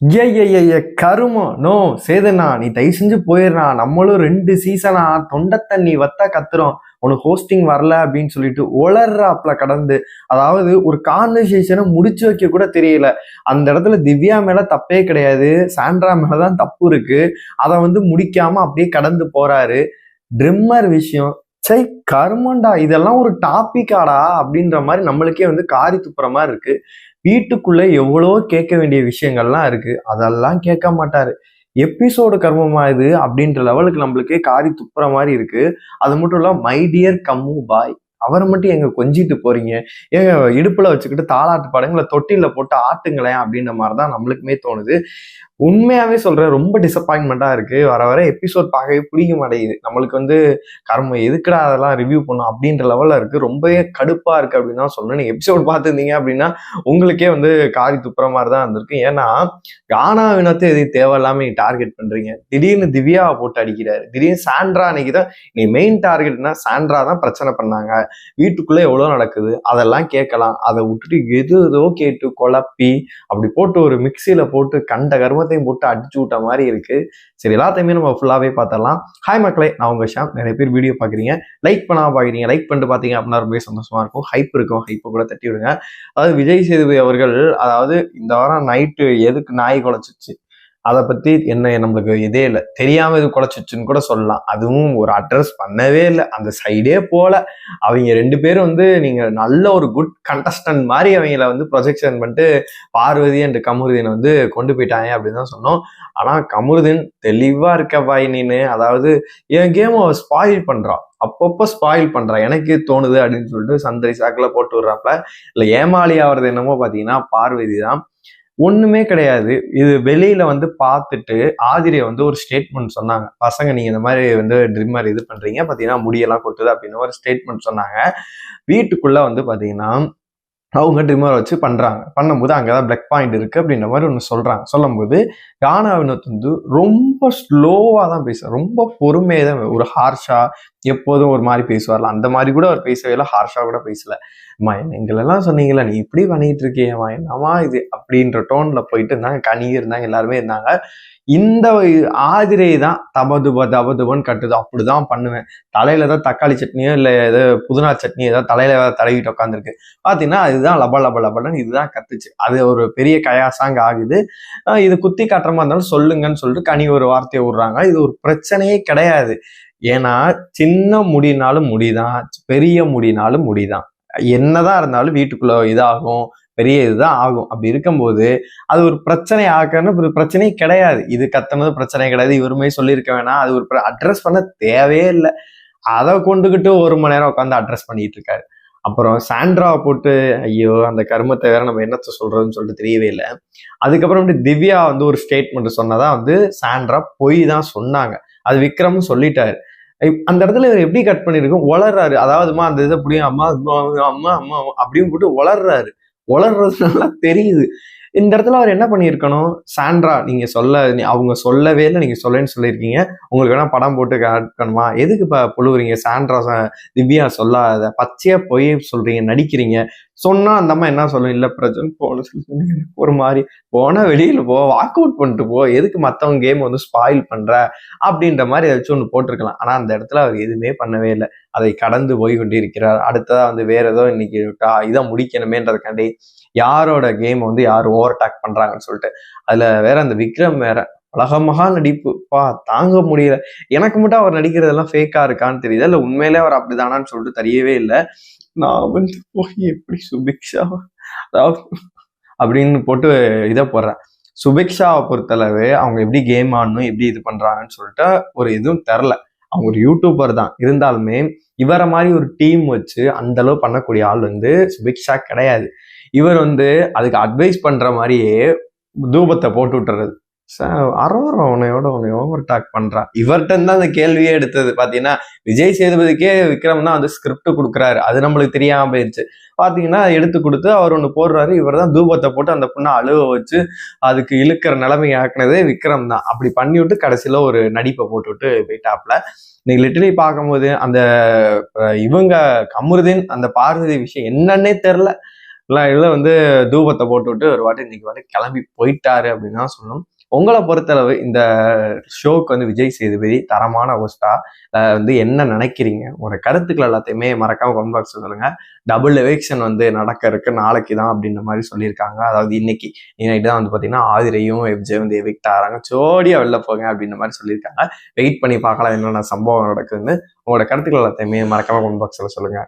ஏ ஏ கருமம் நோ சேதனா நீ தயவு செஞ்சு போயிடுறா. நம்மளும் ரெண்டு சீசனா தொண்டை தண்ணி வத்தா கத்துறோம். உனக்கு ஹோஸ்டிங் வரல அப்படின்னு சொல்லிட்டு ஒளர்றாப்ல கடந்து. அதாவது ஒரு கான்வர்சேஷனை முடிச்சு வைக்க கூட தெரியல. அந்த இடத்துல திவ்யா மேல தப்பே கிடையாது. சாண்ட்ரா மேலதான் தப்பு இருக்கு. அதை வந்து முடிக்காம அப்படியே கடந்து போறாரு. ட்ரிம்மர் விஷயம். சை கருமண்டா இதெல்லாம் ஒரு டாபிக்காடா அப்படின்ற மாதிரி நம்மளுக்கே வந்து காரி துப்புற மாதிரி இருக்கு. வீட்டுக்குள்ள எவ்வளோ கேட்க வேண்டிய விஷயங்கள்லாம் இருக்கு. அதெல்லாம் கேட்க மாட்டாரு. எபிசோடு கர்மமா இது அப்படின்ற லெவலுக்கு நம்மளுக்கே காரி துப்புற மாதிரி இருக்கு. அது மட்டும் இல்ல மை டியர் கம்மு பாய் அவரை மட்டும் எங்க கொஞ்சிட்டு போறீங்க? ஏங்க இடுப்புல வச்சுக்கிட்டு தாளாட்டு படங்களை தொட்டில போட்டு ஆட்டுங்களேன் அப்படின்ற மாதிரி தான் நம்மளுக்குமே தோணுது. உண்மையாவே சொல்றேன் ரொம்ப டிசப்பாயின்மெண்டா இருக்கு. வர வர எபிசோட் பார்க்கவே பிடிக்க மாட்டேங்குது. நம்மளுக்கு வந்து கர்ம எதுக்குடா அதெல்லாம் ரிவ்யூ பண்ணும்? அப்படின்ற லெவல்ல இருக்கு. ரொம்பவே கடுப்பா இருக்கு அப்படின்னு தான் சொல்லணும். நீங்க எபிசோட் பார்த்துருந்தீங்க அப்படின்னா உங்களுக்கே வந்து காரி துப்புற மாதிரி தான் இருந்திருக்கு. ஏன்னா கானா வினத்தை எதையும் தேவையில்லாம நீ டார்கெட் பண்றீங்க. திடீர்னு திவ்யாவை போட்டு அடிக்கிறாரு. திடீர்னு சாண்ட்ரா அன்னைக்கு தான் நீ மெயின் டார்கெட்னா சாண்ட்ரா தான் பிரச்சனை பண்ணாங்க. வீட்டுக்குள்ளே எவ்வளோ நடக்குது? அதெல்லாம் கேட்கலாம். அதை விட்டுட்டு எது ஏதோ கேட்டு குழப்பி அப்படி போட்டு ஒரு மிக்சியில் போட்டு கண்ட கர்மத்தையும் போட்டு அடிச்சு விட்ட மாதிரி இருக்கு. சரி எல்லாத்தையுமே நம்ம ஃபுல்லாகவே பார்த்துடலாம். ஹாய் மக்களே நான் உங்கள் ஷாம். நிறைய பேர் வீடியோ பார்க்குறீங்க. லைக் பண்ணாம பார்க்குறீங்க. லைக் பண்ணிட்டு பார்த்தீங்க அப்படின்னா ரொம்ப சந்தோஷமாக இருக்கும். ஹைப் இருக்கும். ஹைப்பை கூட தட்டி விடுங்க. அதாவது விஜய் சேதுபதி அவர்கள் அதாவது இந்த வாரம் நைட்டு எதுக்கு நாய் குலைச்சிச்சு? அதை பற்றி என்ன நம்மளுக்கு இதே இல்லை. தெரியாமல் இது குலைச்சிச்சுன்னு கூட சொல்லலாம். அதுவும் ஒரு அட்ரஸ் பண்ணவே இல்லை. அந்த சைடே போகல அவங்க ரெண்டு பேரும் வந்து நீங்கள் நல்ல ஒரு குட் கண்டஸ்டன்ட் மாதிரி அவங்கள வந்து ப்ரொஜெக்ஷன் பண்ணிட்டு பார்வதி அண்ட் கமருதீனை வந்து கொண்டு போயிட்டாங்க அப்படின்னு தான் சொன்னோம். ஆனால் கமருதீன் தெளிவாக இருக்க பாய் நீனு அதாவது என் கேம் அவள் ஸ்பாயில் பண்ணுறான் அப்பப்போ ஸ்பாயில் பண்றா எனக்கு தோணுது அப்படின்னு சொல்லிட்டு சந்தரி சாக்கில் போட்டு விடுறாப்ல. இல்லை ஏமாளி ஆகிறது என்னமோ பார்த்தீங்கன்னா பார்வதி தான். ஒண்ணுமே கிடையாது. இது வெளியில வந்து பார்த்துட்டு ஆதிரியை வந்து ஒரு ஸ்டேட்மெண்ட் சொன்னாங்க. பசங்க நீங்க இந்த மாதிரி வந்து ட்ரிம்மர் இது பண்றீங்க பாத்தீங்கன்னா முடியெல்லாம் கொட்டுது அப்படின்னு ஒரு ஸ்டேட்மெண்ட் சொன்னாங்க. வீட்டுக்குள்ள வந்து பாத்தீங்கன்னா அவங்க ட்ரிம்மர் வச்சு பண்ணுறாங்க பண்ணும்போது அங்கே தான் பிளக் பாயிண்ட் இருக்குது அப்படின்ற மாதிரி ஒன்று சொல்கிறாங்க சொல்லும்போது கானா வினோத் வந்து ரொம்ப ஸ்லோவாக தான் பேசுவார். ரொம்ப பொறுமையாக தான் ஒரு ஹார்ஷாக எப்போதும் ஒரு மாதிரி பேசுவார்ல. அந்த மாதிரி கூட அவர் பேசவே இல்லை. ஹார்ஷாக கூட பேசல. அம்மா எங்களெல்லாம் சொன்னீங்களே நீ இப்படி பண்ணிகிட்டு இருக்கியம்மா என்னம்மா இது? அப்படின்ற டோனில் போயிட்டு இருந்தாங்க. கனி இருந்தாங்க. எல்லாருமே இருந்தாங்க. இந்த ஆதிரை தான் தபதுப தபதுபன்னு கட்டுது. அப்படிதான் பண்ணுவேன். தலையில தான் தக்காளி சட்னியோ இல்லை ஏதோ புதினா சட்னி ஏதோ தலையில தடவிட்டு உட்காந்துருக்கு பார்த்தீங்கன்னா அது இதுதான் லப லப லபன்னு இதுதான் கத்துச்சு. அது ஒரு பெரிய கயாசாங்க ஆகுது. இது குத்தி காட்டுறமா இருந்தாலும் சொல்லுங்கன்னு சொல்லிட்டு கனி ஒரு வார்த்தையை விடுறாங்க. இது ஒரு பிரச்சனையே கிடையாது. ஏன்னா சின்ன முடினாலும் முடிதான் பெரிய முடினாலும் முடிதான். என்னதான் இருந்தாலும் வீட்டுக்குள்ள இதாகும் பெரிய இதுதான் ஆகும். அப்படி இருக்கும்போது அது ஒரு பிரச்சனை ஆக்கணும் ஒரு பிரச்சனையே கிடையாது. இது கத்தனது பிரச்சனை கிடையாது. இவருமே சொல்லியிருக்க வேணாம். அது ஒரு அட்ரஸ் பண்ண தேவையே இல்லை. அதை கொண்டுகிட்டு ஒரு மணி நேரம் உட்காந்து அட்ரஸ் பண்ணிட்டு இருக்காரு. அப்புறம் சாண்ட்ராவை போட்டு ஐயோ அந்த கருமத்தை வேற நம்ம என்னத்த சொல்றதுன்னு சொல்லிட்டு தெரியவே இல்லை அதுக்கப்புறம் வந்து திவ்யா வந்து ஒரு ஸ்டேட்மெண்ட் சொன்னதா வந்து சாண்ட்ரா பொய் தான் சொன்னாங்க அது விக்ரம் சொல்லிட்டாரு அந்த இடத்துல இவர் எப்படி கட் பண்ணிருக்கோம் வளர்றாரு அதாவதுமா அந்த இதை புரியும் அம்மா அம்மா அம்மா அம்மா அப்படின்னு போட்டு வளர்றாரு வளர்றது நல்லா தெரியுது இந்த இடத்துல அவர் என்ன பண்ணியிருக்கணும்? சாண்ட்ரா நீங்க சொல்ல நீ- அவங்க சொல்லவே இல்லை நீங்க சொல்லன்னு சொல்லியிருக்கீங்க. உங்களுக்கு வேணா படம் போட்டு காட்டணுமா எதுக்கு இப்ப புழுவுறீங்க? சாண்ட்ரா திவ்யா சொல்லாத பச்சையா போய் சொல்றீங்க நடிக்கிறீங்க. சொன்னா அந்த அம்மா என்ன சொல்லும்? இல்ல பிரஜன் போன சொல்லி ஒரு மாதிரி போனா வெளியில போ வாக் அவுட் பண்ணிட்டு போ. எதுக்கு மத்தவங்க கேம் வந்து ஸ்பாயில் பண்ற? அப்படின்ற மாதிரி ஏதாச்சும் ஒன்று போட்டிருக்கலாம். ஆனா அந்த இடத்துல அவர் எதுவுமே பண்ணவே இல்லை. அதை கடந்து போய் கொண்டிருக்கிறார் அடுத்ததா வந்து வேற ஏதோ இன்னைக்கு இதை முடிக்கணுமேன்றதுக்காண்டி யாரோட கேம் வந்து யார் ஓவர் அட்டாக் பண்றாங்கன்னு சொல்லிட்டு. அதுல வேற அந்த விக்ரம் வேற அழகமாக நடிப்புப்பா தாங்க முடியல. எனக்கு மட்டும் அவர் நடிக்கிறதெல்லாம் ஃபேக்கா இருக்கான்னு தெரியுது இல்லை உண்மையிலே அவர் அப்படிதானான்னு சொல்லிட்டு தெரியவே இல்லை. நான் வந்து போய் எப்படி சுபிக்ஷா அதாவது அப்படின்னு போட்டு இதை போடுறேன். சுபிக்ஷாவை பொறுத்தளவு அவங்க எப்படி கேம் ஆடணும் எப்படி இது பண்றாங்கன்னு சொல்லிட்டு ஒரு இதுவும் தெரில அவங்க ஒரு யூடியூபர் தான். இருந்தாலுமே இவரை மாதிரி ஒரு டீம் வச்சு அந்த அளவு பண்ணக்கூடிய ஆள் வந்து சுபிக்ஷா கிடையாது. இவர் வந்து அதுக்கு அட்வைஸ் பண்ற மாதிரியே தூபத்தை போட்டு விட்டுறது. அறவரம் உன்னையோட உன்னை ஓவர் டாக் பண்றான் இவர்கிட்ட தான் அந்த கேள்வியே எடுத்தது. பாத்தீங்கன்னா விஜய் சேதுபதிக்கே விக்ரம் தான் வந்து ஸ்கிரிப்ட் கொடுக்குறாரு. அது நம்மளுக்கு தெரியாம போயிடுச்சு பாத்தீங்கன்னா எடுத்து கொடுத்து அவர் ஒன்று போடுறாரு. இவர் தான் தூபத்தை போட்டு அந்த பொண்ணை அழுவ வச்சு அதுக்கு இழுக்கிற நிலைமை ஆக்குனதே விக்ரம் தான். அப்படி பண்ணி விட்டு கடைசியில ஒரு நடிப்பை போட்டு போயிட்டாப்ல இன்னைக்கு லிட்டலி பார்க்கும்போது அந்த இவங்க கமருதீன் அந்த பார்வதி விஷயம் என்னன்னே தெரில இல்லை இல்லை வந்து தூபத்தை போட்டு விட்டு ஒரு வாட்டி இன்னைக்கு வந்து கிளம்பி போயிட்டாரு அப்படின்னு தான் சொல்லணும். உங்களை பொறுத்தளவு இந்த ஷோக்கு வந்து விஜய் சேதுபதி தரமான ஹோஸ்டா வந்து என்ன நினைக்கிறீங்க? உங்களோட கருத்துக்கள் எல்லாத்தையுமே மறக்காம கமெண்ட் பாக்ஸ் சொல்லுங்க. டபுள் எவிக்ஷன் வந்து நடக்க இருக்கு நாளைக்கு தான் அப்படின்ற மாதிரி சொல்லியிருக்காங்க. அதாவது இன்னைக்கு நைட்டு தான் வந்து பார்த்தீங்கன்னா ஆதிரையும் எஃப்ஜே வந்து எவிக்ட் ஆகிறாங்க. ஜோடியா வெளில போங்க அப்படின்ற மாதிரி சொல்லியிருக்காங்க. வெயிட் பண்ணி பார்க்கலாம் என்னென்ன சம்பவம் நடக்குதுன்னு உங்களோட கருத்துக்கள் எல்லாத்தையுமே மறக்காம கமெண்ட் பாக்ஸில் சொல்லுங்க.